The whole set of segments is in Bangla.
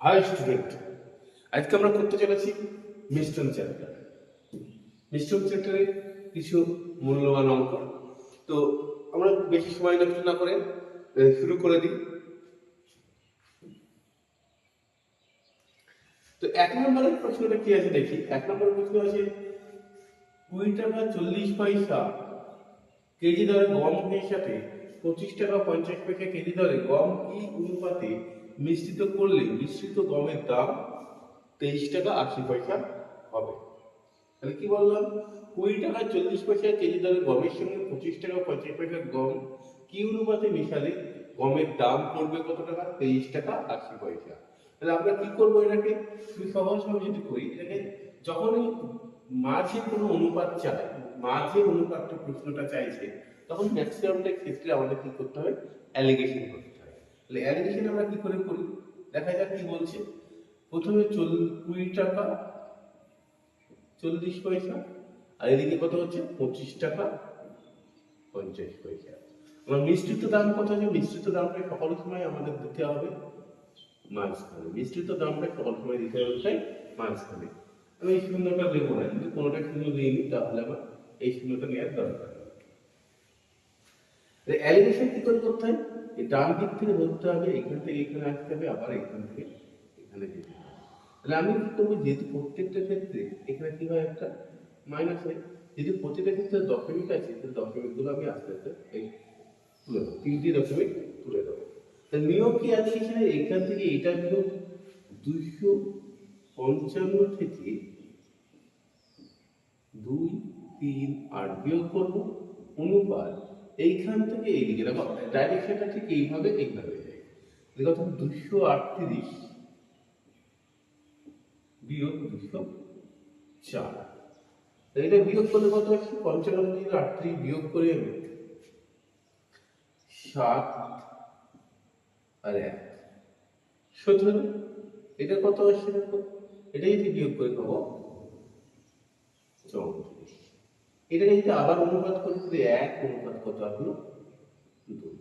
হাই স্টুডেন্ট আজকে আমরা করতে চলেছি মিষ্টন চ্যাপ্টার মিষ্টন চ্যাপ্টারে কিছু মূল্যবান অঙ্ক। তো আমরা বেশি সময় নষ্ট না করে শুরু করে দিই। তো এক নম্বরের প্রশ্নটা কি আছে দেখি। এক নম্বরের প্রশ্ন আছে, কুড়ি টাকা চল্লিশ পয়সা কেজি দরে গম হিসাবে পঁচিশ টাকা পঞ্চাশ পয়সা কেজি দরে গম কি অনুপাতে মিশ্রিত করলে, মিশ্রিত গমের দাম তেইশ টাকা আশি পয়সা হবে। তাহলে কি বললাম? কুড়ি টাকা চল্লিশ পয়সা কেজি দরে গমের সঙ্গে পঁচিশ টাকা পঞ্চাশ পয়সা গম কি অনুপাতে মিশালে গমের দাম পড়বে কত টাকা? তেইশ টাকা আশি পয়সা। তাহলে আমরা কি করব এটাকে? খুবই সহজভাবে যদি করি, এটাকে যখনই মাঝে কোনো অনুপাত চাই, মাঝে অনুপাতটা প্রশ্নটা চাইছে, তখন ম্যাক্সিমামটা ক্ষেত্রে আমাদের কি করতে হবে? অ্যালিগেশন করতে তাহলে অ্যালিগেশন আমরা কি করে করি? দেখা যাক কি বলছে। প্রথমে চল, কুড়ি টাকা, চল্লিশ পয়সা, আর এদিকে কত হচ্ছে? পঁচিশ টাকা, পঞ্চাশ পয়সা। আমার মিশ্রিত দাম কত আছে? মিশ্রিত দামটা সকল সময় আমাদের দিতে হবে মাঝখানে। মিশ্রিত দামটা সকল সময় দিতে হবে, তাই? মাঝখানে। আমি এই শূন্যটা দেবো না, কিন্তু কোনোটা শূন্য দিইনি তাহলে আমার এই শূন্যটা নেওয়ার দরকার। অ্যালিগেশন কি করে করতে হয়? এই ডান দিক থেকে ধরতে হবে, এখান থেকে এখানে আসতে হবে, আবার এখান থেকে এখানে যেতে হবে। তাহলে আমি কি করব? যেহেতু প্রত্যেকটা ক্ষেত্রে এখানে কি হয় একটা মাইনাস হয় যদি প্রতিটা ক্ষেত্রে দশমিক আছে, তাহলে দশমিকগুলো আমি আস্তে আস্তে এই তুলে দেবো, তিনটি দশমিক তুলে দেবো। তা নিয়োগ কি আছে এখানে? এখান থেকে এটা বিয়োগ দুইশো পঞ্চান্ন থেকে দুই, তিন, আট বিয়োগ করব, অনুপাত এইখান থেকে এইদিকে। দেখো ডাইরেকশনটা ঠিক এইভাবে এইভাবে যায়। দেখো তখন দুশো আটত্রিশ বিয়োগ দুশো চার। এটা বিয়োগ করলে কত আসছে? পঞ্চান্ন থেকে আটত্রিশ বিয়োগ করে আমি সাত আর এক। সতেরো এটা কত আসছে দেখো? এটা যদি বিয়োগ করে পাবো চৌত্রিশ। এটাকে যদি আবার অনুপাত করি তাহলে এক অনুপাত কত আসলো দুই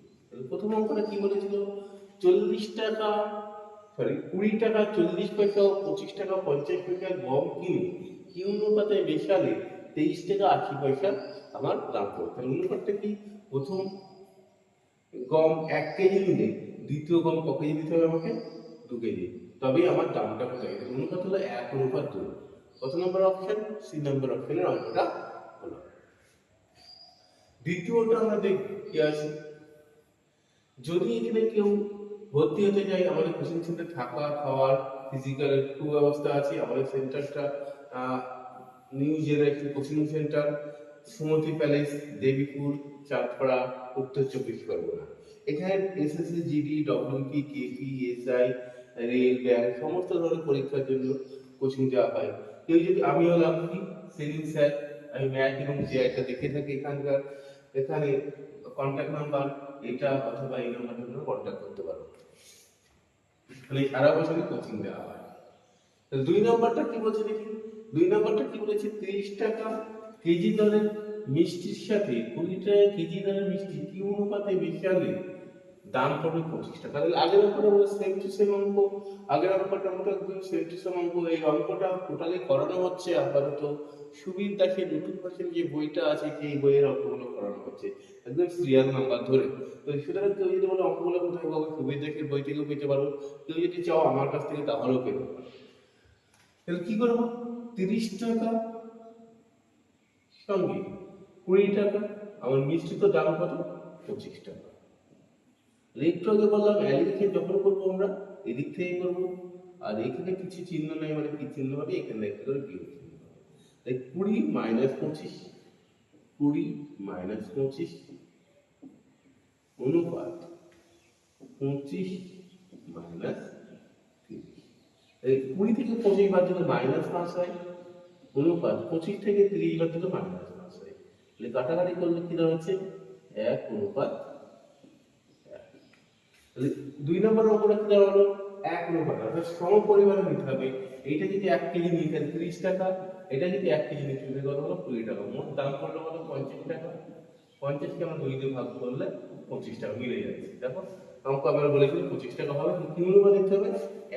প্রথম অঙ্কটা কি বলেছিল? চল্লিশ টাকা সরি কুড়ি টাকা, চল্লিশ পয়সা, পঁচিশ টাকা, পঞ্চাশ পয়সা, গম কিনে কি অনুপাতে মেশালে তেইশ টাকা আশি পয়সা আমার দাম পড়বে তাহলে অনুপাতটা কি? প্রথম গম এক কেজি নিলে, দ্বিতীয় গম ক কেজি দিতে হবে আমাকে? দু কেজি। তবেই আমার দামটা কোথায় গেছে অনুপাত হলো এক, অনুপাত দুই কত নম্বর অপশন সি নম্বর অপশনের অঙ্কটা দ্বিতীয়টা আমরা দেখব, কি আছে? যদি এখানে কেউ ভর্তি হতে যায় আমাদের কোচিং সেন্টার থাকা, খাওয়ার ফিজিক্যাল সুব্যবস্থা আছে, আমাদের সেন্টারটা new generation coaching centre, Sumati Palace, Debipur, Chandpara, উত্তর চব্বিশ পরগনা। এখানে SSC GD WP KP SI rail bank সমস্ত ধরনের পরীক্ষার জন্য কোচিং দেওয়া হয়। কেউ যদি আমি হলাম কি সেলিম স্যার, আমি ম্যাথ এবং জিআইটা দেখে থাকি এখানকার। এখানে কন্ট্যাক্ট নাম্বার এটা অথবা এই নাম্বারের জন্য কন্ট্যাক্ট করতে পারো। মানে সারা বছরই কোচিং দেওয়া হয়। দুই নম্বরটা কি বলছে দেখি? দুই নম্বরটা কি বলেছে? তিরিশ টাকা কেজি দরের মিষ্টির সাথে কুড়ি টাকা কেজি দরের মিষ্টি কি অনুপাতে মিশালে? দাম পড়বে পঁচিশ টাকা। তাহলে আগের অঙ্কটা বলে টু সেম অঙ্ক, আগের অঙ্কটা মতো একদম টু সেম অঙ্ক। এই অঙ্কটা টোটালি করানো হচ্ছে, আপাতত সুবীর দাসের নতুন ভার্সন যে বইটা আছে, সেই বইয়ের অঙ্কগুলো করানো হচ্ছে। একদম সিরিয়াল নাম্বার ধরে। তো সুতরাং কেউ যদি বলে অঙ্কগুলো কোথায় পাবো, সুবীর দাসের বই থেকেও পেতে পারো। কেউ যদি চাও আমার কাছ থেকে তাহলেও পেতে পারো। তাহলে কি করব? তিরিশ টাকা সঙ্গে কুড়ি টাকা। আমার মিষ্টি তো দাম কত? পঁচিশ টাকা। আগে বললাম অ্যালিগেশন যখন করব আমরা, এদিক থেকে করব। আর এখানে কিছু চিহ্ন নাই মানে কি চিহ্ন হবে? এখানে একটা করে বিয়োগ চিহ্ন হবে। তাই কুড়ি মাইনাস পঁচিশ, কুড়ি মাইনাস পঁচিশ অনুপাত পঁচিশ মাইনাস তিরিশ। কুড়ি থেকে পঁচিশ বাদ দিলে মাইনাস পাঁচ হয়, অনুপাত পঁচিশ থেকে তিরিশ বাদ দিলে মাইনাস পাঁচ হয়। তাহলে কাটাকাটি করলে কি দাঁড়াচ্ছে? এক অনুপাত দুই নম্বর কি দাঁড়াল? এক অনুপাত অর্থাৎ সম পরিমাণে নিতে হবে। এইটা যদি এক কেজি নিই তাহলে তিরিশ টাকা, এটা যদি এক কেজি নিতে হবে কত হলো কুড়ি টাকা। মোট দাম পড়ল কত? পঞ্চাশ টাকা। পঞ্চাশকে আমরা দুই দিয়ে ভাগ করলে পঁচিশ টাকা মিলে যাচ্ছে। দেখো অঙ্ক আমরা বলেছিলাম পঁচিশ টাকা হবে। কি অনুপাত দিতে হবে।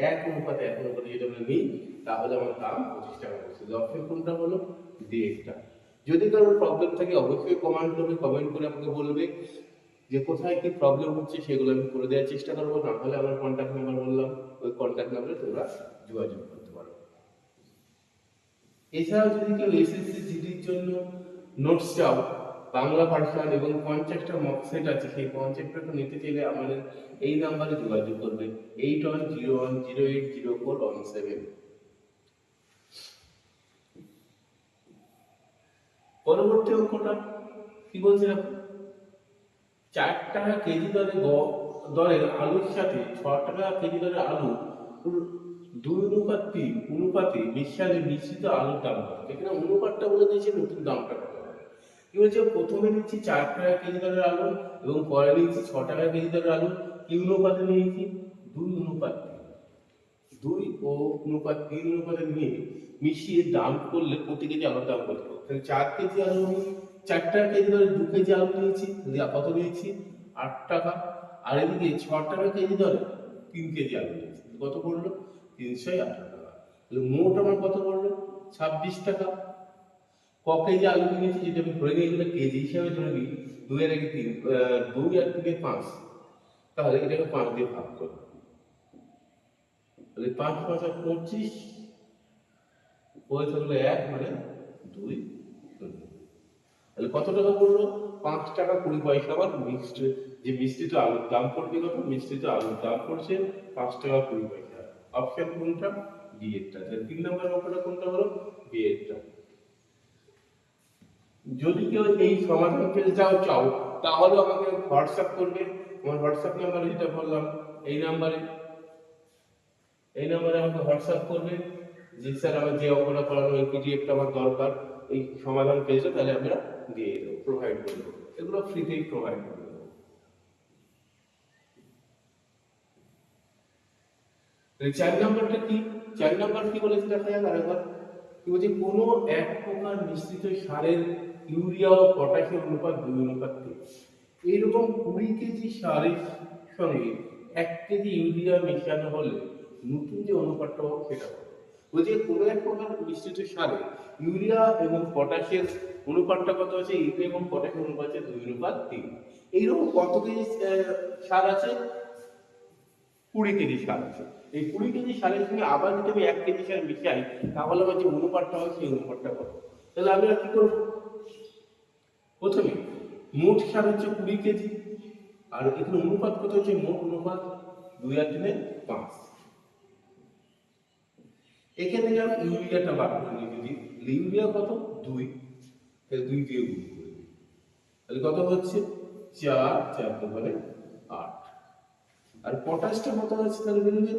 এক অনুপাতে এক অনুপাতে যদি আমরা নিই, তাহলে আমার দাম পঁচিশ টাকা পড়ছে অপশন কোনটা হলো একটা যদি কারোর প্রবলেম থাকে, অবশ্যই কমেন্ট করবে কমেন্ট করে আমাকে বলবে। যে কোথায় কি প্রবলেম হচ্ছে সেগুলো আমি করে দেওয়ার চেষ্টা করব। না হলে আমার কন্ট্যাক্ট নাম্বার বললাম, ওই কন্ট্যাক্ট নাম্বারে তোমরা যোগাযোগ করতে পারো। এছাড়াও যদি কেউ এসএসসি জিডির জন্য নোটস চাও, বাংলা ভার্সন এবং পঞ্চাশটা মক সেট আছে, সেই পঞ্চাশটা নিতে চাইলে আমাদের এই নাম্বারে যোগাযোগ করবে eight one zero one zero eight zero four one seven পরবর্তী অঙ্কটা কি বলছিলাম চার টাকা কেজি দরে দরের আলুর সাথে ছ টাকা কেজি দরের আলু দুই অনুপাত তিন অনুপাতে মিশ্রালে মিশ্রিত আলুর দাম কত এখানে অনুপাতটা বলে দিয়েছে নতুন দামটা কত কি বলছে? প্রথমে নিচ্ছি চার টাকা কেজি দরের আলু এবং পরে নিচ্ছি ছ টাকা কেজি দরের আলু। কি অনুপাতে নিয়েছি? দুই অনুপাত। দুই ও অনুপাত, তিন অনুপাতে নিয়ে মিশিয়ে দাম করলে প্রতি কেজি আলুর দাম কত? তাহলে চার কেজি আলু চার টাকা কেজি ধরে দু কেজি আলু নিয়েছি কত নিয়েছি, আট টাকা। আর এদিকে ছ টাকা কেজি ধরে তিন কেজি আলু নিয়েছি। কত পড়ল? তিনশো আঠারো টাকা। মোট আমার কত পড়ল? ছাব্বিশ টাকা। ক কেজি আলু কিনেছি যেটা আমি ধরে গেলে কেজি হিসাবে ধরে নিই দুই আর তিন দুই আর তিনে পাঁচ। তাহলে এটাকে পাঁচ দিয়ে ভাগ করব। তাহলে পাঁচ পাঁচ আর পঁচিশ পড়ে থাকল এক মানে দুই। তাহলে কত টাকা পড়ল? পাঁচ টাকা কুড়ি পয়সা আবার মিক্সড যে মিষ্টিতে আলুর দাম পড়বে কত? মিষ্টিতে আলুর দাম পড়ছে পাঁচ টাকা কুড়ি পয়সা। অপশন কোনটা? বি এরটা তাহলে তিন নম্বর অঙ্কটা কোনটা হলো? বি এরটা যদি কেউ এই সমাধান পেতে চাও চাও, তাহলে আমাকে হোয়াটসঅ্যাপ করবে। আমার হোয়াটসঅ্যাপ নাম্বার যেটা বললাম, এই নাম্বারে এই নাম্বারে আমাকে হোয়াটসঅ্যাপ করবে। যে স্যার, আমার যে অঙ্কটা করানো, এই পিডিএফটা আমার দরকার, এই সমাধান পেয়েছে, তাহলে আমরা দিয়ে দেবো প্রোভাইড করে দেবো এগুলো ফ্রিতেই প্রোভাইড করে দেবো চার নাম্বারটা কি? চার নাম্বার কি বলেছে দেখা যাক আরেকবার। কি বলছে? কোনো এক প্রকার মিশ্রিত সারের ইউরিয়া ও পটাশের অনুপাত, দুই অনুপাত এইরকম কুড়ি কেজি সারের সঙ্গে এক কেজি ইউরিয়া মেশানো হলে নতুন যে অনুপাতটা হবে সেটা হবে। বলছে কোনো এক প্রকার মিশ্রিত সারে ইউরিয়া এবং পটাশের অনুপাতটা কত আছে? ইউরিয়া এবং পটাশের অনুপাত আছে দুই অনুপাত তিন। এইরকম কত কেজি সার আছে? কুড়ি কেজি সার আছে। এই কুড়ি কেজি সারের সঙ্গে আবার যদি আমি এক কেজি সার মিশাই, তাহলে আমার যে অনুপাতটা হয়, সেই অনুপাতটা কত? তাহলে আমি আর কি করব? প্রথমে মোট সার হচ্ছে কুড়ি কেজি, আর এখানে অনুপাত কত হচ্ছে? মোট অনুপাত দুই আর তিনে পাঁচ। এখানে থেকে আমি ইউরিয়াটা বার করে যদি ইউরিয়া কত? দুই। তাহলে দুই দিয়ে গুণ করে দিই। তাহলে কত হচ্ছে? চার চার দোকানে আট। আর পটাশটা কত আছে তাহলে বেরোবে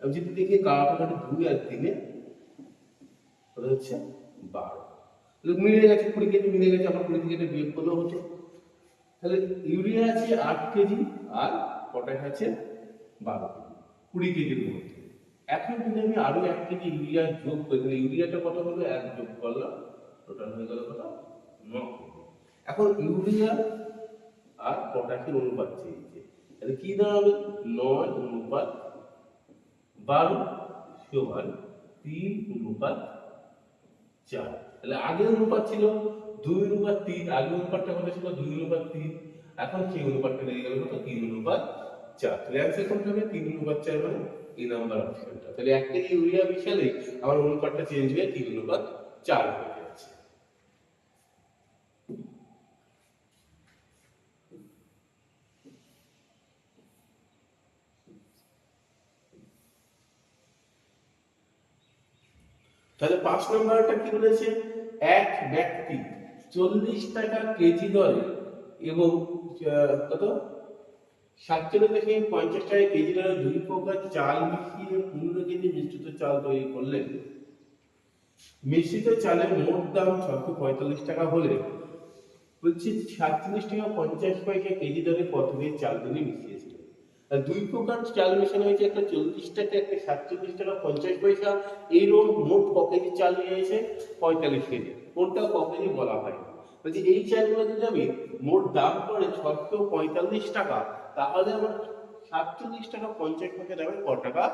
আমি যদি দেখি কাটাকাটি দুই আর তিনে ওটা হচ্ছে বারো। তাহলে মিলে গেছে কুড়ি কেজি মিলে গেছে আমার কুড়ি কেজি বিয়োগ করলেও হতো তাহলে ইউরিয়া আছে আট কেজি আর পটাশ আছে বারো কেজি। কুড়ি কেজির মধ্যে এখন যদি আমি আরও এক কেজি ইউরিয়া যোগ করি, তাহলে ইউরিয়াটা কত হলো? এক যোগ করলাম। টোটাল হয়ে গেল কত? ন। কেজি। এখন ইউরিয়া আর পটাশের অনুপাত চেয়েছে। তাহলে কি দাঁড়াবে? নয় অনুপাত বারো, সমান তিন অনুপাত চার। তাহলে আগের অনুপাত ছিল দুই অনুপাত তিন আগে অনুপাতটা কত ছিল? দুই অনুপাত তিন। এখন সেই অনুপাতটা লেগে গেল কত? তিন অনুপাত চার। তাহলে অ্যান্সার কোনটা হবে? তিন অনুপাত চার মানে এই নাম্বার অপশনটা তাহলে এক কেজি ইউরিয়া মিশালে আমার অনুপাতটা চেঞ্জ হয়ে তিন অনুপাত চার হয়ে যাচ্ছে তাহলে পাঁচ নম্বরটা কি বলেছে? এক ব্যক্তি চল্লিশ টাকা কেজি দরে এবং কত? সাতচল্লিশ থেকে পঞ্চাশ টাকা কেজি দরে দুই প্রকার চাল মিশিয়ে পনেরো কেজি মিশ্রিত চাল তৈরি করলেন। মিশ্রিত চালের মোট দাম ছশো পঁয়তাল্লিশ টাকা হলে। বলছি সাতচল্লিশ টাকা পঞ্চাশ পয়সা কেজি দরে কত দিয়ে চাল মিশিয়েছিলেন আর দুই প্রকার চাল মেশানো হয়েছে, একটা চল্লিশ টাকা, একটা সাতচল্লিশ টাকা, পঞ্চাশ পয়সা। এইরকম মোট ক কেজি চাল নিয়ে এসে পঁয়তাল্লিশ কেজি। কোনটা ক কেজি বলা হয়। বলছি, এই চালগুলো যদি আমি মোট দাম করে ছশো পঁয়তাল্লিশ টাকা, তাহলে আমার সাতচল্লিশ টাকা, পঞ্চাশ পয়সা দামে ক টাকা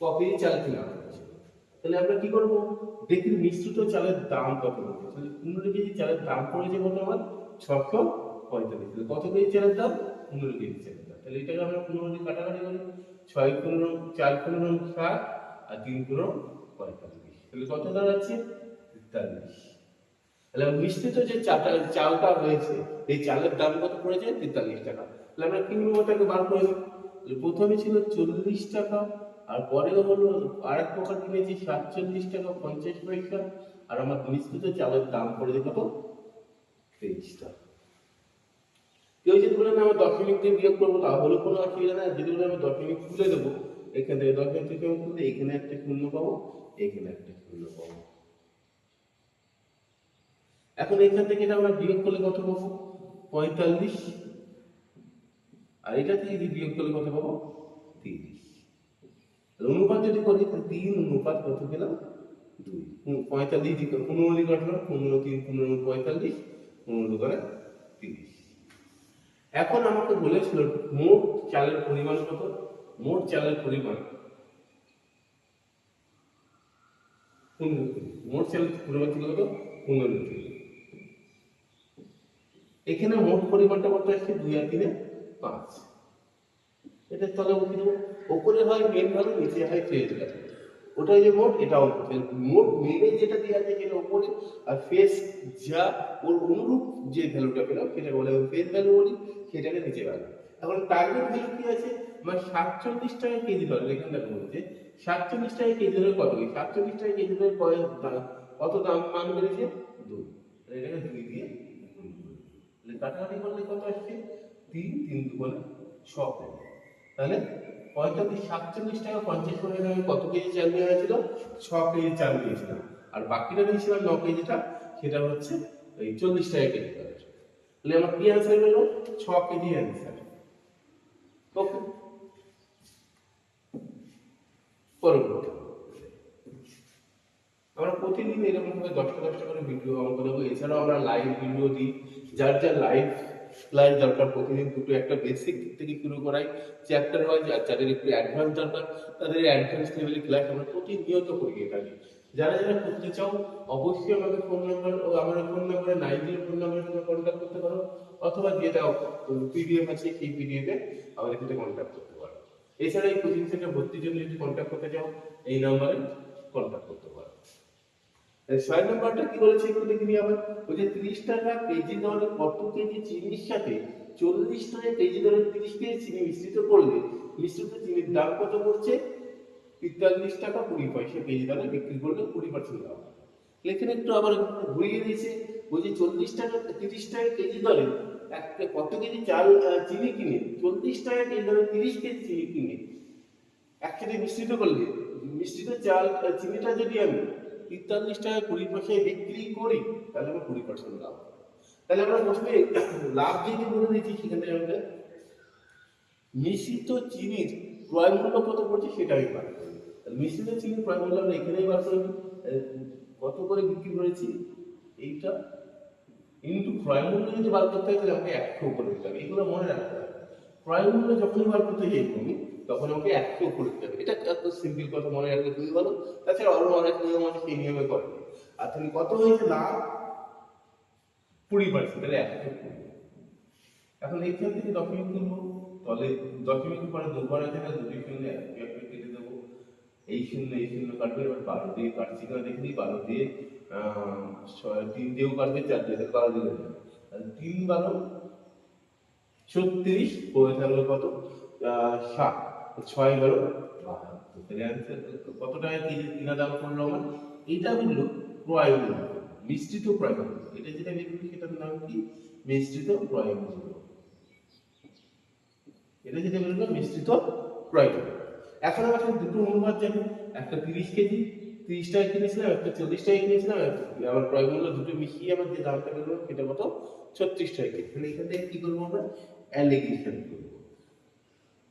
ক কেজি চাল কিনা হচ্ছে। তাহলে আমরা কি করব? দেখি মিশ্রিত চালের দাম কত পড়ছে। তাহলে পনেরো কেজি চালের দাম পড়েছে কত আমার ছশো পঁয়তাল্লিশ কত কেজি চালের দাম? পনেরো কেজি চালের তাহলে এটাকে আমরা পনেরো দিয়ে কাটাকাটি করি? ছয় পনেরো, চার পনেরো ষাট আর তিন পনেরো পঁয়তাল্লিশ। তাহলে কত দাঁড়াচ্ছে? তেতাল্লিশ। তাহলে মিশ্রিত যে চালটা চালটা রয়েছে, এই চালের দাম কত পড়েছে? তেতাল্লিশ টাকা। তাহলে আমরা কি ওটাকে বার করে নিই প্রথমে ছিল চল্লিশ টাকা, আর পরে হলো আর এক প্রকার কিনেছি, সাতচল্লিশ টাকা, পঞ্চাশ পয়সা, আর আমার মিশ্রিত চালের দাম পড়েছে কত? তেইশ টাকা। কেউ যদি বলেন আমার দশমিক দিয়ে বিয়োগ করব তাহলে কোনো অসুবিধা নেই। বলে, আমি দশমিক তুলে দেবো, এখান থেকে দশমিক থেকে আমি তুলে এখানে একটা শূন্য পাবো, এখানে একটা শূন্য পাবো। এখন এখান থেকে এটা আমরা বিয়োগ করলে কত পাবো? পঁয়তাল্লিশ। আর এটা থেকে যদি বিয়োগ করলে কত পাবো? তিরিশ। অনুপাত যদি করি, তাহলে তিন অনুপাত কত পেলাম? দুই। পঁয়তাল্লিশ পনেরো কাটলাম পনেরো তিন পনেরো পঁয়তাল্লিশ পনেরো করে তিরিশ। এখন আমাকে বলেছিল, মোট চালের পরিমাণ কত? মোট চালের পরিমাণ। মোট চালের পরিমাণ ছিল কত? পনেরো কেজি। এখানে মোট পরিমাণটা কত আসছে? দুই আর তিনে পাঁচ। এটা তলে উঠে দেবো। ওপরে হয় মেন ভ্যালু নিচে হয় ভ্যালু ওটাই যে মোট, এটা এটাও মোট মেনে যেটা দেওয়া আছে সেটা ওপরে আর ফেস যা ওর অনুরূপ যে ভ্যালুটা পেলাম সেটা বলে ফেস ভ্যালু বলি, সেটাকে নিচে ভ্যালু এখন টার্গেট ভ্যালু কি আছে? মানে সাতচল্লিশ টাকা কেজি দরে এখানে দেখো বলছে সাতচল্লিশ টাকা কেজি দরে কত কি? সাতচল্লিশ টাকা কেজি দা- কত দাম, মান বেড়েছে? দুই। এটাকে দুই দিয়ে কাটাকাটি করলে কত আসছে? তিন তিন দুগুণে ছ হবে। তাহলে পঁয়তাল্লিশ, সাতচল্লিশ টাকা পঞ্চাশ দামে কত কেজি চাল দেওয়া হয়েছিল? ছ কেজি চাল দিয়েছিলাম আর বাকিটা দিয়েছিলাম ন কেজিটা, সেটা হচ্ছে এই চল্লিশ টাকা কেজি তাহলে আমার কি অ্যান্সার ছ কেজি অ্যান্সার ওকে পরবর্তী। আমরা প্রতিদিন এরকম ভাবে দশটা দশটা করে ভিডিও অঙ্ক দেবো এছাড়াও আমরা লাইভ ভিডিও দিই। যার যার লাইভ ক্লাস দরকার প্রতিদিন দুটো একটা বেসিক থেকে শুরু করাই। চ্যাপ্টার ওয়াইজ আর যাদের একটু অ্যাডভান্স দরকার, তাদের অ্যাডভান্স লেভেলের ক্লাস আমরা প্রতিনিয়ত করিয়ে থাকি। যারা যারা করতে চাও, অবশ্যই আমাকে ফোন নাম্বার ও আমার ফোন নাম্বারে নাইন জিরো ফোন নাম্বারে তোমরা কন্ট্যাক্ট করতে পারো, অথবা যে যেটা পিডিএফ আছে সেই পিডিএফে আমাদের সাথে কন্ট্যাক্ট করতে পারো। এছাড়া এই কোচিং সেন্টার ভর্তির জন্য যদি কন্ট্যাক্ট করতে চাও, এই নাম্বারে কন্ট্যাক্ট করতে পারো। ছয় নম্বরটা কি বলেছে একটু দেখে নিই আবার? ওই যে তিরিশ টাকা কেজি দরে কত কেজি চিনির সাথে চল্লিশ টাকা কেজি দরে তিরিশ কেজি চিনি মিশ্রিত করলে মিশ্রিত চিনির দাম কত পড়ছে? তেতাল্লিশ টাকা কুড়ি পয়সা কেজি দরে বিক্রি করলে কুড়ি পার্সেন্ট লাভ এখানে একটু আবার ঘুরিয়ে দিয়েছে। যে চল্লিশ টাকা, তিরিশ টাকা কেজি দরে একটা কত কেজি চাল চিনি কিনে? চল্লিশ টাকা কেজি দরে তিরিশ কেজি চিনি কিনে? একসাথে মিশ্রিত করলে, মিশ্রিত চাল চিনিটা যদি আমি তেতাল্লিশ টাকা কুড়ি পয়সায় বিক্রি করি, তাহলে আমার কুড়ি পার্সেন্ট লাভ তাহলে আমরা প্রথমে লাভ যেহেতু বলে দিয়েছি সেখান থেকে আমাদের মিশ্রিত চিনির ক্রয় মূল্য কত পড়ছে সেটা আমি বার করি মিশ্রিত চিনির ক্রয় মূল্য আমরা এখানেই বার করে কত করে বিক্রি করেছি? এইটা কিন্তু ক্রয় মূল্য যদি বার করতে হয় তাহলে আমাকে একশো উপরে দিতে হবে। এগুলো মনে রাখতে হবে। ক্রয় মূল্য যখনই বার করতে যাই তুমি তখন আমাকে উপরে দিতে হবে। এটা এত সিম্পল কথা মনে রাখলে খুবই ভালো তাছাড়া আরও অনেক নিয়ম আছে, সেই নিয়মে করে। আর তুমি কত হয়েছে লাভ কুড়ি পার্সেন্ট তাহলে একশো কুড়ি। এখন এইখান থেকে দশমিক তুলবো। তাহলে দশমিক পরে দুবার আছে না, দুটি শূন্য, এক একটা কেটে দেবো। এই শূন্য এই শূন্য কাটবে, এবার বারো দিয়ে কাটছি কিনা দেখে দিই বারো দিয়ে ছয়, তিন দিয়েও কাটবে, চার দিয়ে তাহলে বারো দিয়ে। তাহলে তিন বারো, ছত্রিশ পড়ে থাকল কত? ষাট ছয় বারো কত টাকা কিনা দাম পড়ল আমার এটা বলল ক্রয় মিশ্রিত ক্রয় এটা যেটা বের করি সেটার নাম কি মিশ্রিত ক্রয় এটা যেটা বের হলো মিশ্রিত ক্রয় মূল্য এখন আমার দুটো অনুবাদ জানি একটা তিরিশ কেজি, তিরিশ টাকা কিনেছিলাম, একটা চল্লিশ টাকা কিনেছিলাম আমার ক্রয় মূল্য দুটো মিশিয়ে আমার যে দামটা বেরোলো সেটা কত? ছত্রিশ টাকা কেজি। তাহলে এখান থেকে কি করব আমরা? অ্যালিগেশন করব।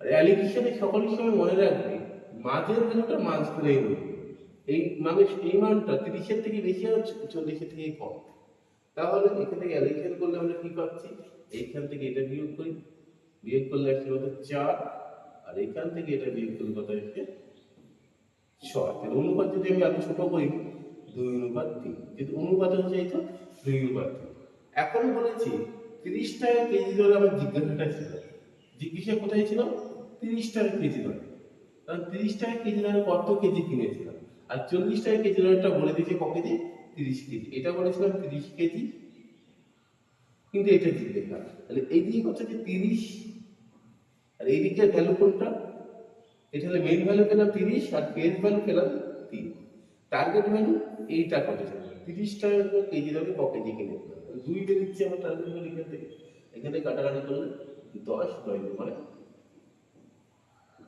আর অ্যালিগেশনে সকলের সময় মনে রাখবে, মাঝের ভ্যালুটা মাঝ ধরেই বলবে এই মানে এই মানটা তিরিশের থেকে বেশি আর চল্লিশের থেকে কম। তাহলে এখান থেকে অ্যালিগেশন করলে আমরা কি পাচ্ছি? এইখান থেকে এটা বিয়োগ করি। বিয়োগ করলে আসছে কত? চার। আর এখান থেকে এটা বিয়োগ করলে কত আসছে? ছয়। অনুপাত যদি আমি আরও ছোট করি, দুই অনুপাত তিন। যদি অনুপাত হচ্ছে এই তো, দুই অনুপাত তিন। এখন বলেছি তিরিশ টাকা কেজি ধরে আমার জিজ্ঞাসাটা ছিল। জিজ্ঞাসা কোথায় ছিল তিরিশ টাকা কেজি দরে। কারণ তিরিশ টাকা কেজি দরে কত কেজি কিনেছিলাম আর চল্লিশ টাকা কেজি দরটা বলে দিয়েছে ক কেজি? তিরিশ কেজি। এটা বলেছিলাম তিরিশ কেজি। কিন্তু এটা জিজ্ঞাসা তাহলে এইদিকে হচ্ছে তিরিশ, আর এই এইদিকে ভ্যালু কোনটা? এটা হলে মেইন ভ্যালু পেলাম তিরিশ, আর পেজ ভ্যালু পেলাম তিন। টার্গেট ভ্যালু এইটা কত ছিল? তিরিশ টাকা কেজি দামে ক কেজি কিনে দুইটা দিচ্ছি আমার টার্গেট ভ্যালু এখান থেকে। এখান কাটাকাটি করলে দশ নয় মানে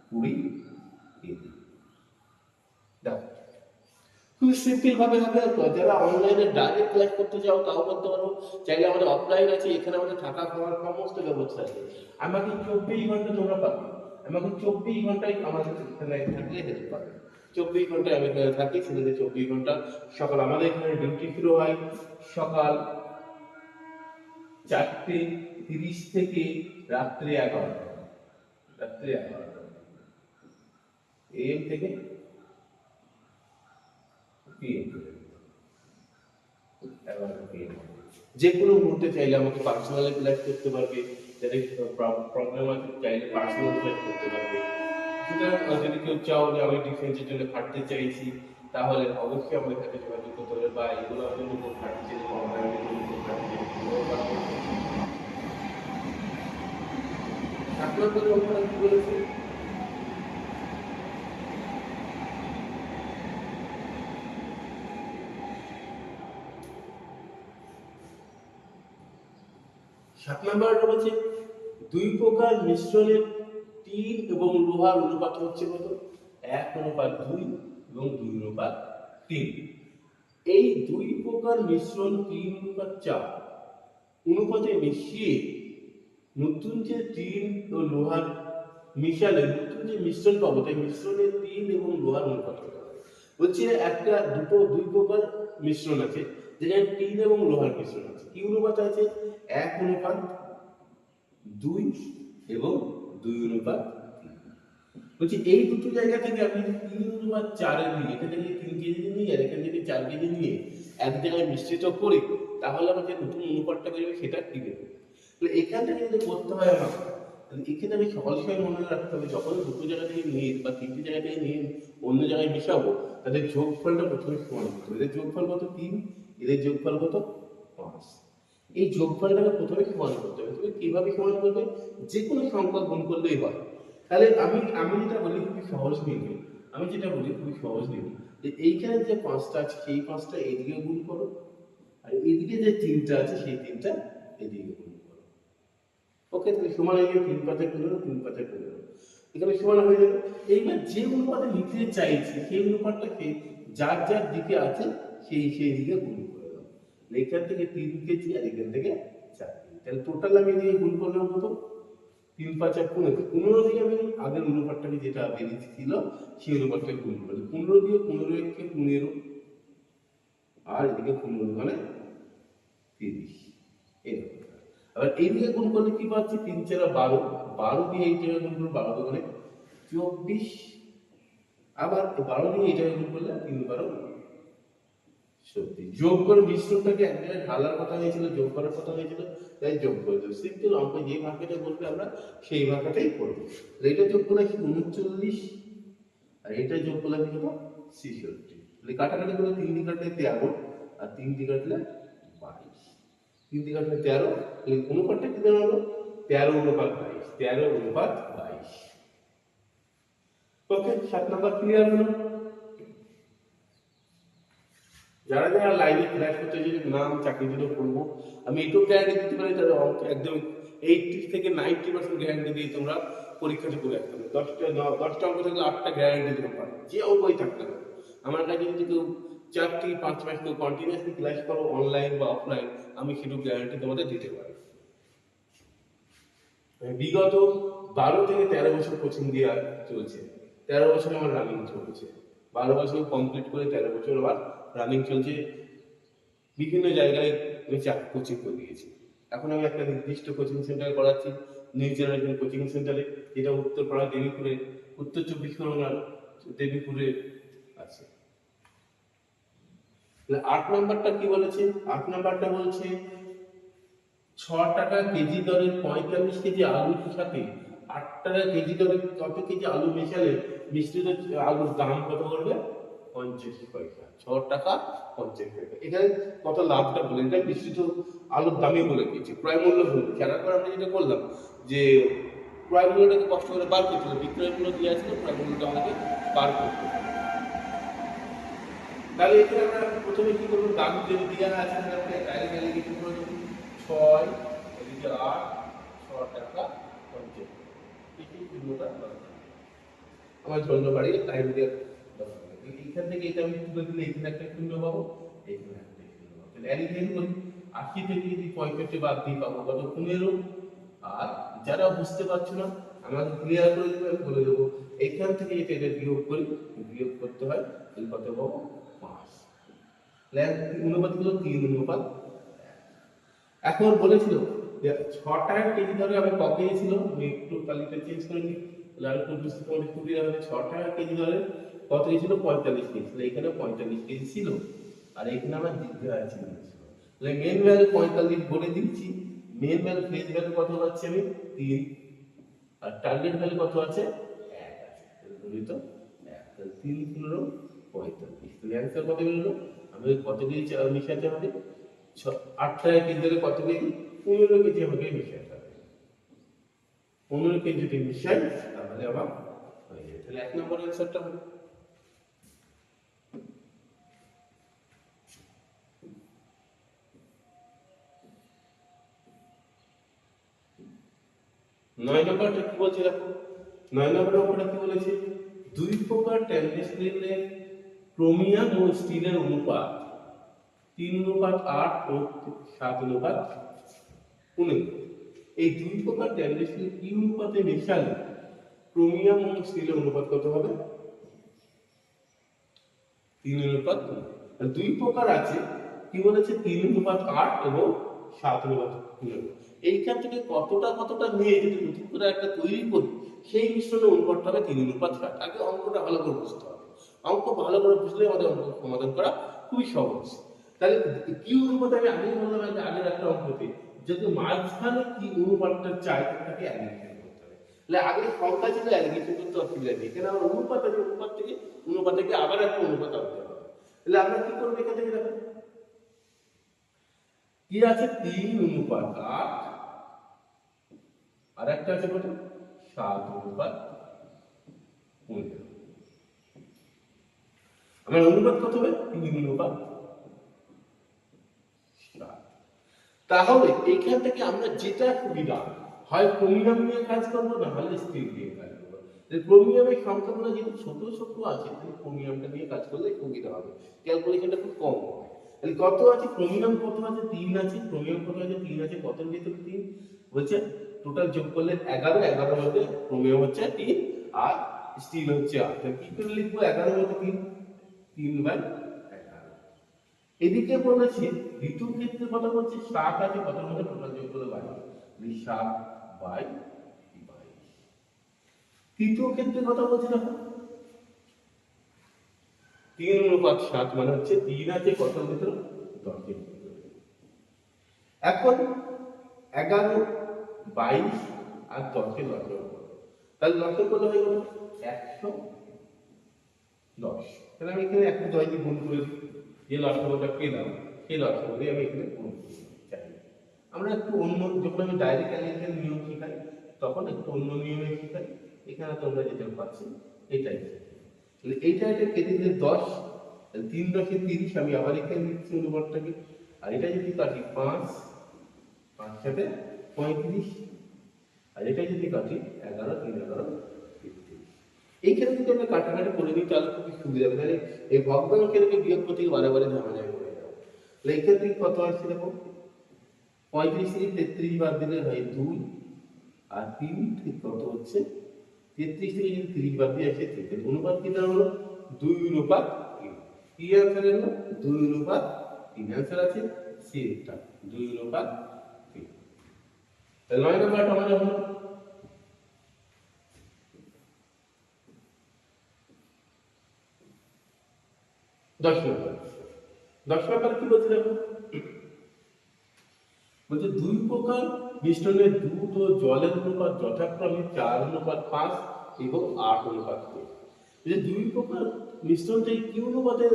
কুড়ি কেজি দেখো খুব সিম্পল ভাবে হবে যারা অনলাইনে ডাইরেক্ট ক্লাস করতে চাও, তাও করতে পারো, চাইলে আমাদের অফলাইন আছে, এখানে আমাদের থাকা খাওয়ার সমস্ত ব্যবস্থা আছে। আমাকে চব্বিশ ঘণ্টা তোমরা পাবে। আমাকে চব্বিশ ঘন্টায় আমাদের এখানে থাকলে হেল্প পাবে। চব্বিশ ঘন্টায় আমি এখানে থাকি ছেলেদের চব্বিশ ঘণ্টা। সকাল আমাদের এখানে ডিউটি শুরু হয় সকাল চারটে, তিরিশ থেকে রাত্রে এগারোটা। রাত্রে এগারোটা। এম থেকে এগারোটা যে কোনো মুহূর্তে চাইলে আমাকে পার্সোনালি ক্লাস করতে পারবে প্রবলেম আছে চাইলে করতে পারবে। সুতরাং যদি কেউ চাও যে আমি ডিফেন্সের জন্য খাটতে চাইছি, তাহলে অবশ্যই আমাদের সাথে যোগাযোগ করতে হবে বা জন্য কেউ খাটতে কম দামের জন্য কেউ খাটতে চাইলে সেটাও পারবে। আপনার কোনো অভিজ্ঞতা কি বলেছে? সাত নম্বরটা হচ্ছে দুই প্রকার মিশ্রণের টিন এবং লোহার অনুপাত হচ্ছে কত? এক অনুপাত দুই এবং দুই অনুপাত তিন। এই দুই প্রকার মিশ্রণ তিন অনুপাত চার। অনুপাতে মিশিয়ে নতুন যে টিন ও লোহার মিশালে, নতুন যে মিশ্রণ পাবো, তাই মিশ্রণের টিন এবং লোহার অনুপাত বলছি একটা দুটো, দুই প্রকার মিশ্রণ আছে, যেখানে টিন এবং লোহার মিশ্রণ আছে। কি অনুপাত আছে? এক অনুপাত, দুই এবং দুই অনুপাত বলছি এই দুটো জায়গা থেকে আপনি তিন অনুপাত চারে নিয়ে, এখান থেকে তিন কেজি নিয়ে আর এখান থেকে চার কেজি নিয়ে এক জায়গায় মিশ্রিত করি, তাহলে আমাকে নতুন অনুপাতটা বেরোবে, সেটা কি বেরোবে তাহলে এখান থেকে যদি করতে হয় তাহলে এখানে আমি সকল সময় মনে রাখতে হবে, যখন দুটো জায়গা থেকে নিয়ে, বা তিনটে জায়গা থেকে নিয়ে অন্য জায়গায় মিশাবো, তাদের যোগফলটা প্রথমে সমান করতে হবে। এদের যোগফল কত তিন? এদের যোগফল কত পাঁচ। এই যোগফলটাকে প্রথমে সমান করতে হবে। তুমি কীভাবে সমান করবে? যে কোনো সংখ্যা গুণ করলেই হয়। তাহলে আমি আমি যেটা বলি, খুবই সহজ নিয়ম। আমি যেটা বলি, খুবই সহজ নিয়ম। যে এইখানে যে পাঁচটা আছে, সেই পাঁচটা এদিকে গুণ করো। আর এদিকে যে তিনটা আছে, সেই তিনটা এদিকে গুণ ওকে তাহলে সমান হয়ে গেলে তিন পাঁচে পনেরো তিন পাঁচে পনেরো এখানে সমান হয়ে যাবে এইবার যে অনুপাতে নিতে চাইছি, সেই অনুপাতটাকে যার যার দিকে আছে, সেই সেই দিকে গুণ করে দাও। এখান থেকে তিন কেজি আর এখান থেকে চার। তাহলে টোটাল আমি এদিকে গুণ করলাম কত? তিন পাঁচ আর পনেরো। পনেরো দিয়ে আমি আগের অনুপাতটাকে যেটা বেরিয়ে ছিল, সেই অনুপাতটাকে গুণ করলাম পনেরো দিয়ে পনেরো একে পনেরো, আর এদিকে পনেরো মানে তিরিশ। এরকম আবার এইদিকে গুণ করলে কি পাচ্ছি? তিন চারা বারো। বারো দিয়ে এই জায়গায় গুণ করলে বারো দোকানে চব্বিশ। আবার বারো দিয়ে এই জায়গায় গুণ করলে তিন বারো সত্যি যোগ করে মিশ্রণটাকে এক জায়গায় ঢালার কথা হয়েছিল, যোগ করার কথা হয়েছিল, তাই যোগ করে দেবো। সিম্পল অঙ্ক যে ভাষাটা বলবে আমরা, সেই ভাষাটাই করব। এটা যোগ করলে কি উনচল্লিশ? আর এটা যোগ করলে কি হতো ছেষট্টি। কাটাকাটি করলে তিন দিকে কাটলে তেরো, আর তিন দিকে কাটলে তিন কাটলে তেরো, তাহলে অনুপাতটা কি দাঁড়াল? তেরো অনুপাত বাইশ, তেরো অনুপাত বাইশ। ওকে, সাত নম্বর ক্লিয়ার হলো। যারা যারা লাইভে ক্লাস করতে যদি নাম চাকরির জন্য করব আমি এটুকু গ্যারান্টি দিতে পারি তাদের অঙ্ক একদম এইটটি থেকে নাইনটি পার্সেন্ট গ্যারান্টি দিয়ে তোমরা পরীক্ষাটা করে রাখতে হবে দশটা দশটা অঙ্ক থাকলে আটটা গ্যারান্টি দিতে পারো। যে অঙ্কই থাকতে হবে আমার কাছে যদি কেউ চার থেকে পাঁচ মাস কেউ কন্টিনিউসলি ক্লাস করো অনলাইন বা অফলাইন আমি সেটুকু গ্যারান্টি তোমাদের দিতে পারি। বিগত বারো থেকে তেরো বছর কোচিং দেওয়া চলছে। তেরো বছর আমার রানিং চলছে। বারো বছর কমপ্লিট করে তেরো বছর আবার রানিং চলছে। বিভিন্ন জায়গায় আমি চাকরি কোচিং করে দিয়েছি। এখন আমি একটা নির্দিষ্ট কোচিং সেন্টারে করাচ্ছি নিউ জেনারেশন কোচিং সেন্টারে যেটা উত্তরপাড়া দেবীপুরে, উত্তর চব্বিশ পরগনার দেবীপুরে তাহলে আট নাম্বারটা কি বলেছে? আট নাম্বারটা বলছে, ছ টাকা কেজি দরের পঁয়তাল্লিশ কেজি আলুর সাথে, আট টাকা কেজি দরের কত কেজি আলু মেশালে মিশ্রিত আলুর দাম কত করবে? পঞ্চাশ পয়সা। ছ টাকা পঞ্চাশ পয়সা। এখানে কত লাভটা বলে, এটা মিশ্রিত আলুর দামই বলে দিয়েছে। ক্রয় মূল্য বলে খেয়াল করে আমরা যেটা করলাম যে, ক্রয় মূল্যটাকে কষ্ট করে বার করতে হবে। বিক্রয় মূল্য দিয়ে আসলে ক্রয় মূল্যটা আমাকে বার করতে হবে। তাহলে এখানে প্রথমে কি করব দাম যদি দেওয়া আছে তাহলে ডাইরেক্ট করব ছয়, এদিকে আট ছ টাকা আমার জন্য বাড়ি টাইম দিয়ে এইখান থেকে এটা আমি তুলে দিলে এখানে একটা শূন্য পাবো এখানে একটা শূন্য পাবো। আশি থেকে যদি পঁয়ষট্টি বাদ দিয়ে পাবো কত? পনেরো। আর যারা বুঝতে পারছ না, আমাকে ক্লিয়ার করে দেবে বলে দেবো। এইখান থেকে এটা বিয়োগ করি। বিয়োগ করতে হয় তাহলে কত পাবো অনুপাতগুলো তিন এখন বলেছিল যে ছ কেজি ধরে আমি ক কেজি ছিল আমি একটু তালিকা চেঞ্জ করে নিই। তাহলে আর একটু হবে ছ টাকা কেজি ধরে কত কেজি ছিল পঁয়তাল্লিশ কেজি। তাহলে এখানে পঁয়তাল্লিশ কেজি ছিল। আর এখানে আমার জিজ্ঞাসা আছে তাহলে মেন ভ্যালু পঁয়তাল্লিশ বলে দিচ্ছি। মেন ভ্যালু ফেজ ভ্যালু কত পাচ্ছি আমি? তিন। আর টার্গেট ভ্যালু কত আছে? এক আছে। তিন, পনেরো, পঁয়তাল্লিশ। তাহলে অ্যান্সার কত বেরোলো? আমাদের কত কেজি মিশাতে হবে ছ আট টাকা কেজি কত কেজি? পনেরো কেজি আমাকে মিশাতে হবে পনেরো কেজি যদি মিশাই তাহলে আমার হয়ে যাবে তাহলে এক নম্বর অ্যান্সারটা হবে নয় নম্বরটা কি বলছে দেখো? নয় নম্বরের উপরে কি বলেছে? দুই প্রকার স্টিলের ক্রোমিয়াম ও স্টিলের অনুপাত তিন অনুপাত আট ও সাত অনুপাত এই দুই প্রকার স্টিল কি অনুপাতে মেশালে? ক্রোমিয়াম ও স্টিলের অনুপাত কত হবে? তিন অনুপাত দুই। প্রকার আছে, কি বলেছে? তিন অনুপাত আট এবং সাত অনুপাত এইখান থেকে কতটা কতটা নিয়ে যদি নতুন করে একটা তৈরি করি, সেই মিশ্রণে অনুপাতটা হবে তিন অনুপাত ষাট আগে অঙ্কটা ভালো করে বুঝতে হবে। অঙ্ক ভালো করে বুঝলে আমাদের অঙ্ক সমাধান করা খুবই সহজ। তাহলে কি অনুপাত আমি আগেই বললাম আগে আগের একটা অঙ্কতে যদি মাঝখানে কি অনুপাতটা চাই, তাকে অ্যালিগেশন করতে হবে। তাহলে আগে সংখ্যা ছিল অ্যালিগেশন করতে অসুবিধা নেই। এখানে আমার অনুপাত আছে, অনুপাত থেকে অনুপাত থেকে আবার একটা অনুপাত আনতে হবে। তাহলে আমরা কি করব এখান থেকে দেখো? কি আছে? তিন অনুপাত আট, আর একটা আছে কত? সাত অনুপাত পনেরো। আমার অনুপাত কত হবে? অনুপাত? তাহলে এখান থেকে আমরা যেটা সুবিধা হয় ক্রোমিয়াম নিয়ে কাজ করব না হলে স্টিল দিয়ে কাজ করব। তাহলে ক্রোমিয়ামের সংখ্যাগুলো যেহেতু ছোট ছোট আছে তাহলে নিয়ে কাজ করলে সুবিধা হবে। ক্যালকুলেশনটা খুব কম হবে। তাহলে কত আছে? ক্রোমিয়াম কত আছে? তিন আছে। ক্রোমিয়াম কত আছে? তিন আছে। কত ভিতরে তিন? বলছে টোটাল যোগ করলে এগারো, এগারোর মধ্যে ক্রোমিয়াম হচ্ছে তিন আর স্টিল হচ্ছে আট। কি করে লিখব? এগারোর মধ্যে তিন। তিন বাই এগারো। এদিকে বলেছে, ঋতুর ক্ষেত্রে কথা বলছে, সাত আছে, কত মধ্যে টোটাল যোগ করলে সাত বাই তৃতীয় ক্ষেত্রে কথা বলছে দেখো। তিন অনুপাত সাত মানে হচ্ছে তিন আছে, কত ভিতরে দশের এখন এগারো, বাইশ আর দশে লসের তাহলে লসের কত হয়ে গেল? একশো দশ। তাহলে আমি এখানে দশ দিয়ে গুণ করে দিই যে লসগোটা পেলাম, সেই লসগো দিয়ে আমি এখানে গুণ। চাই আমরা একটু অন্য, যখন আমি ডাইরেক্ট অ্যালিগেশন নিয়ম শিখাই, তখন একটু অন্য নিয়মে শিখাই, এখানে তোমরা যেটা পাচ্ছি, এটাই তাহলে এইটা এটা কেটে দিলে দশ তিন দশে তিরিশ, আমি আবার এখানে লিখছি অনুপাতটাকে আর এটা যদি কাটি পাঁচ পাঁচ সাথে পঁয়ত্রিশ, আর এটা যদি কাটি এগারো, তিন এগারো। যদি কাটাকাটি করে দিই তাহলে খুবই সুবিধা হবে। তাহলে এই ভগ্নাংশের বিয়োগ করতে গিয়ে বারে বারে ঝামেলায় পড়ে যাব তাহলে থেকে কত আসছে দেখো পঁয়ত্রিশ থেকে তেত্রিশ বাদ দিলে হয় দুই, আর তিন ঠিক কত হচ্ছে? তেত্রিশ থেকে যদি তিরিশ বাদ দিয়ে আসে তিন অনুপাত কি হলো? দুই অনুপাত তিন। কি অ্যান্সার এলো দুই অনুপাত তিন। অ্যান্সার আছে? সি দুই অনুপাত তিন। নয় নম্বরটা আমাদের হলো দশ নম্বর দশ নম্বর কি বলছে দেখো বলছে দুই প্রকার মিশ্রণের দুধ ও জলের অনুপাত, যথাক্রমে চার অনুপাত পাঁচ এবং আট অনুপাত যে দুই প্রকার মিশ্রণটা কি অনুপাতে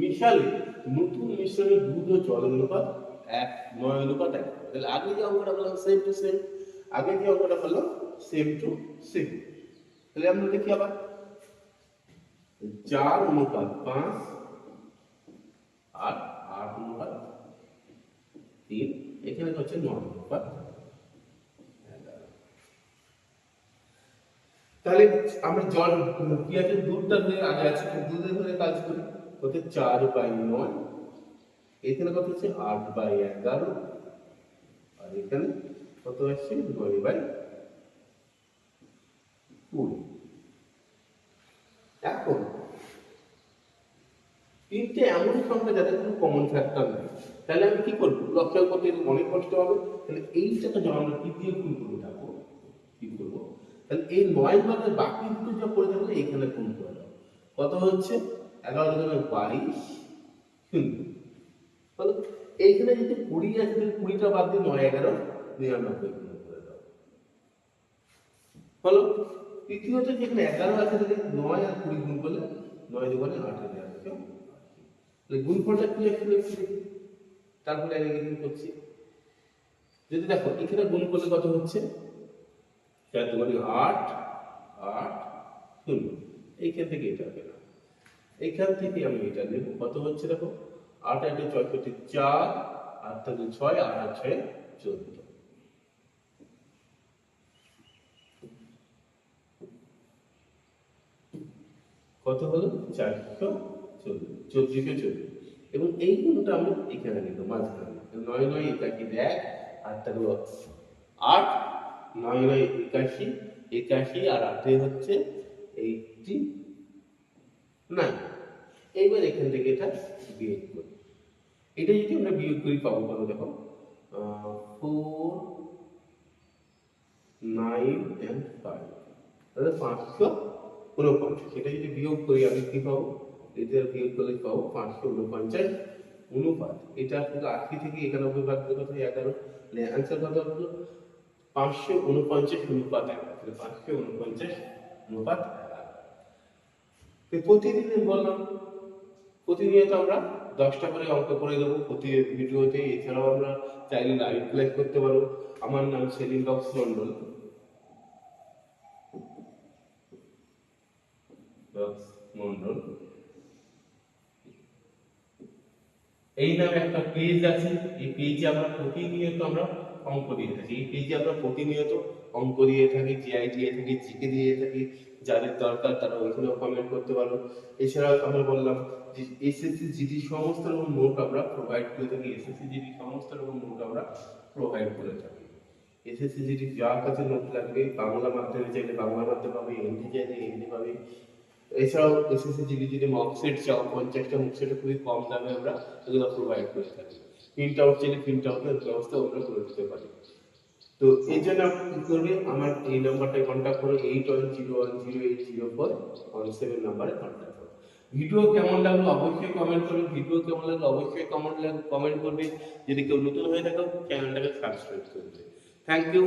মিশালে নতুন মিশ্রণের দুধ ও জলের অনুপাত এক, নয় অনুপাত এক। তাহলে আগে যে অঙ্কটা বললাম সেম টু সেম আগে যে অঙ্কটা বললাম সেম টু সেম তাহলে আমরা দেখি আবার। চার অনুপাত পাঁচ আর আট অনুপাত তিন, এখানে হচ্ছে নয় অনুপাত। তাহলে আমরা জল, কি আছে? দুধটা ধরে আগে আছে দুধের ধরে কাজ করি। হচ্ছে চার বাই নয়। এখানে কত হচ্ছে? আট বাই এগারো। আর এখানে কত আসছে? নয় বাই কুড়ি। এখন তিনটে এমন সংখ্যা যাদের কোনো কমন ফ্যাক্টর নেই। তাহলে আমি কি করব? লক্ষ্য করতে অনেক কষ্ট হবে। তাহলে এইটাকে যখন আমরা কি দিয়ে করে থাকব কি করব? তাহলে এই নয় ভাগের বাকি দুটো যা করে থাকলে এখানে গুণ করে দাও। কত হচ্ছে? এগারো জনের বাইশ শূন্য। বলো এইখানে যদি কুড়ি আছে, তাহলে কুড়িটা বাদ দিয়ে নয়, এগারো, নিরানব্বই গুণ করে দাও। বলো তৃতীয়ত যেখানে এগারো আছে, তাহলে নয় আর কুড়ি গুণ করলে নয় দোকানে আট হাজার তাহলে গুণফলটা কি আসলে একটু তারপরে কি করছি? যদি দেখো, এখানে গুণ করলে কত হচ্ছে? চার দোকানে আট আট শূন্য। এইখান থেকে এটা পেলাম এইখান থেকে আমি এটা নেব। কত হচ্ছে দেখো? আট আটে ছয় করতে চার, আট থাকে ছয়, আট আর ছয় চোদ্দ। কত হলো? চারশো চল্লিশ চব্বিশে চল্লিশ এবং এই গুণটা আমরা এখানে নিব মাঝখানে। নয় নয় একাশি এক তার হলো আট, নয় নয় একাশি একাশি আর আটে হচ্ছে এইটটি নাইন এইবার এখান থেকে এটা বিয়োগ করি। এটা যদি আমরা বিয়োগ করি, পাবো কত দেখো? ফোর নাইন অ্যান্ড ফাইভ তাহলে পাঁচশো উনপঞ্চাশ। এটা যদি বিয়োগ করি, আমি কি পাবো? এটা বিয়োগ করলে পাবো পাঁচশো উনপঞ্চাশ অনুপাত। এটা কিন্তু আশি থেকে একানব্বই ভাগ কত? এগারো। মানে অ্যান্সার কত হলো? পাঁচশো উনপঞ্চাশ অনুপাত এগারো পাঁচশো উনপঞ্চাশ অনুপাত এগারো প্রতিদিন বললাম প্রতিনিয়ত আমরা দশটা করে অঙ্ক করে দেবো। প্রতি ভিডিওতে। এছাড়াও আমরা চাইলে লাইভ ক্লাস করতে পারব। আমার নাম সেলিম বক্স মন্ডল বক্স মন্ডল এই নামে একটা পেজ আছে। এই পেজে আমরা প্রতিনিয়ত আমরা অঙ্ক দিয়ে থাকি। এই পেজে আমরা প্রতিনিয়ত অঙ্ক দিয়ে থাকি জিআই দিয়ে থাকি জিকে দিয়ে থাকি। যাদের দরকার তারা ওইখানেও কমেন্ট করতে পারো। এছাড়াও আমরা বললাম যে এসএসসি জিডি সমস্ত রকম নোট আমরা প্রোভাইড করে থাকি। এসএসসি জিডি সমস্ত রকম নোট আমরা প্রোভাইড করে থাকি। এসএসসি জিডি যার কাছে নোট লাগবে, বাংলা মাধ্যমে চাইলে বাংলা মাধ্যমে পাবে, হিন্দি চাইলে হিন্দি পাবে। এছাড়াও এসএসসি জিডি যদি মকসেট চাও পঞ্চাশটা মকসেটে খুবই কম দামে আমরা এগুলো প্রোভাইড করে থাকি। প্রিন্ট আউট চাইলে প্রিন্ট আউটের ব্যবস্থা আমরা করে দিতে পারি। তো এই জন্য আপনি কি করবে, আমার এই নাম্বারটায় কন্ট্যাক্ট করো eight one zero one zero eight zero four one seven নাম্বারে কন্ট্যাক্ট করো। ভিডিও কেমন লাগল অবশ্যই কমেন্ট করবে। ভিডিও কেমন লাগল অবশ্যই কমেন্ট কমেন্ট করবে। যদি কেউ নতুন হয়ে থাকো চ্যানেলটাকে সাবস্ক্রাইব করবে থ্যাংক ইউ